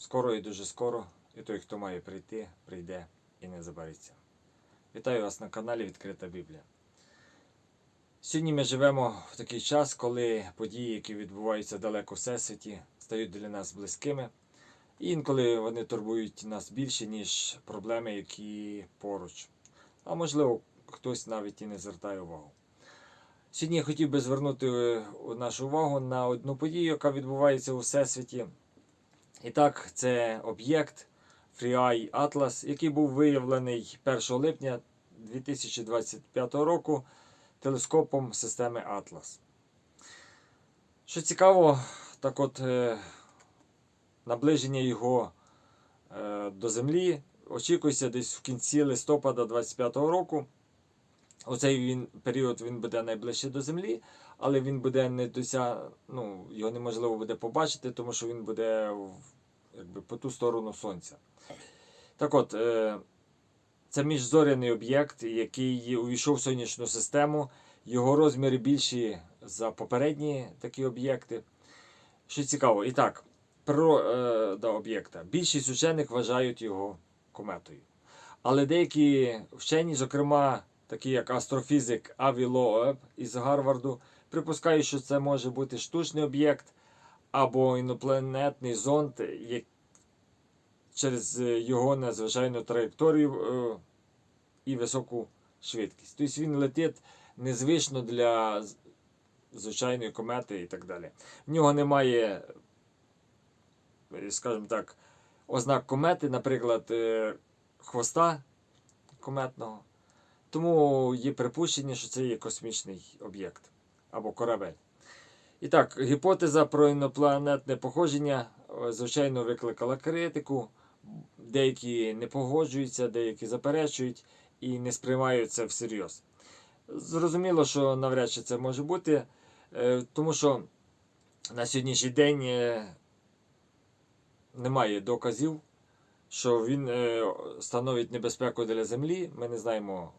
Скоро і дуже скоро, і той, хто має прийти, прийде і не забариться. Вітаю вас на каналі Відкрита Біблія. Сьогодні ми живемо в такий час, коли події, які відбуваються далеко в всесвіті, стають для нас близькими. І інколи вони турбують нас більше, ніж проблеми, які поруч. А можливо, хтось навіть і не звертає увагу. Сьогодні я хотів би звернути е, нашу увагу на одну подію, яка відбувається у всесвіті. І так, це об'єкт FreeEye Atlas, який був виявлений 1 липня 2025 року телескопом системи Atlas. Що цікаво, так от е, наближення його е, до Землі очікується десь в кінці листопада 2025 року. Оцей він, період він буде найближче до Землі, але він буде не дося... ну, його неможливо буде побачити, тому що він буде якби, по ту сторону Сонця. Так от, е, це міжзоряний об'єкт, який увійшов в сонячну систему. Його розміри більші за попередні такі об'єкти. Що цікаво, і так, е, об'єкта. Більшість учених вважають його кометою. Але деякі вчені, зокрема, такі як астрофізик Аві Лоеб із Гарварду, припускають, що це може бути штучний об'єкт або інопланетний зонд, як через е, його надзвичайну траєкторію е, і високу швидкість. Тобто він летить незвично для звичайної комети і так далі. В нього немає, скажімо так, ознак комети, наприклад, е, хвоста кометного. Тому є припущення, що це є космічний об'єкт або корабель. І так, гіпотеза про інопланетне походження, е, звичайно, викликала критику. Деякі не погоджуються, деякі заперечують і не сприймають це всерйоз. Зрозуміло, що навряд чи це може бути, е, тому що на сьогоднішній день е, немає доказів, що він становить небезпеку для Землі. Ми не знаємо,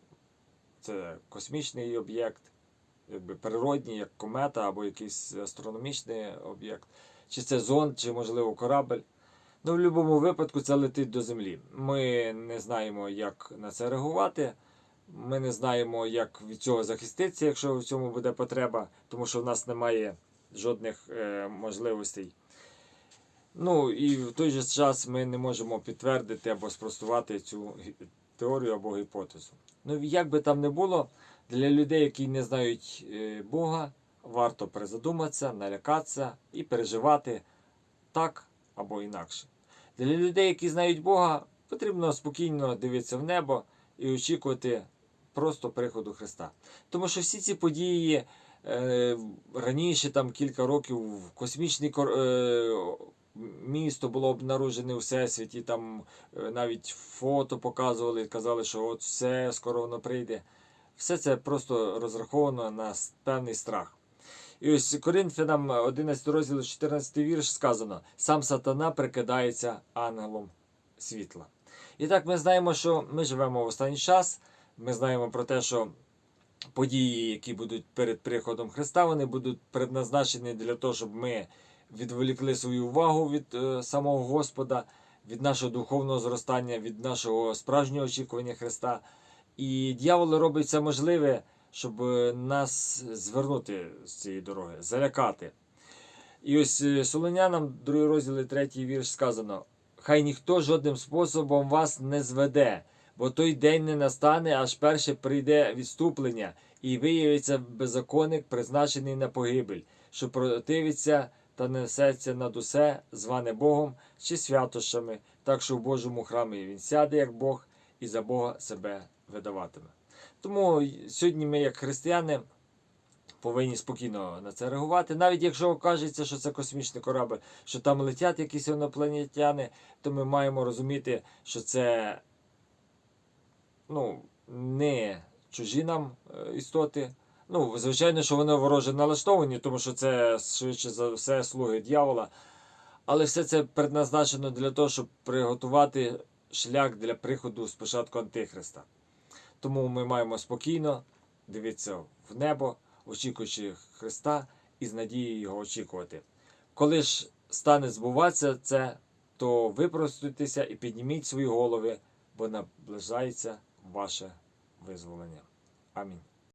це космічний об'єкт, якби природній, як комета або якийсь астрономічний об'єкт, чи це зонд, чи, можливо, корабль. Ну, в будь-якому випадку це летить до землі. Ми не знаємо, як на це реагувати. Ми не знаємо, як від цього захиститися, якщо в цьому буде потреба, тому що в нас немає жодних е, можливостей. Ну і в той же час ми не можемо підтвердити або спростувати цю теорію або гіпотезу. Ну, як би там не було, для людей, які не знають е, Бога, варто призадуматися, налякатися і переживати так або інакше. Для людей, які знають Бога, потрібно спокійно дивитися в небо і очікувати просто приходу Христа. Тому що всі ці події е, раніше, там кілька років, космічний кор- е, місто було обнаружене у всесвіті, там навіть фото показували, казали, що от все скоро воно прийде. Все це просто розраховано на певний страх. І ось Коринфянам 11 розділ 14 вірш сказано: сам сатана прикидається ангелом світла. І так ми знаємо, що ми живемо в останній час. Ми знаємо про те, що події, які будуть перед приходом Христа, вони будуть предназначені для того, щоб ми відволікли свою увагу від е, самого Господа, від нашого духовного зростання, від нашого справжнього очікування Христа. І дьявол робить все можливе, щоб е, нас звернути з цієї дороги, залякати. І ось е, Солонянам, 2 розділ, 3 вірш сказано: Хай ніхто жодним способом вас не зведе, бо той день не настане, аж перше прийде відступлення, і виявиться беззаконник, призначений на погибель, що противиться та несеться над усе, зване Богом чи святощами, так що в Божому храмі він сяде як Бог і за Бога себе видаватиме. Тому сьогодні ми, як християни, повинні спокійно на це реагувати. Навіть якщо окажеться, що це космічний корабль, що там летять якісь інопланетяни, то ми маємо розуміти, що це ну, не чужі нам е, істоти. Ну, звичайно, що вони вороже налаштовані, тому що це швидше за все слуги дьявола. Але все це предназначено для того, щоб приготувати шлях для приходу спочатку Антихриста. Тому ми маємо спокійно дивитися в небо, очікуючи Христа і з надією його очікувати. Коли ж стане збуватися це, то випростуйтеся і підніміть свої голови, бо наближається ваше визволення. Амінь.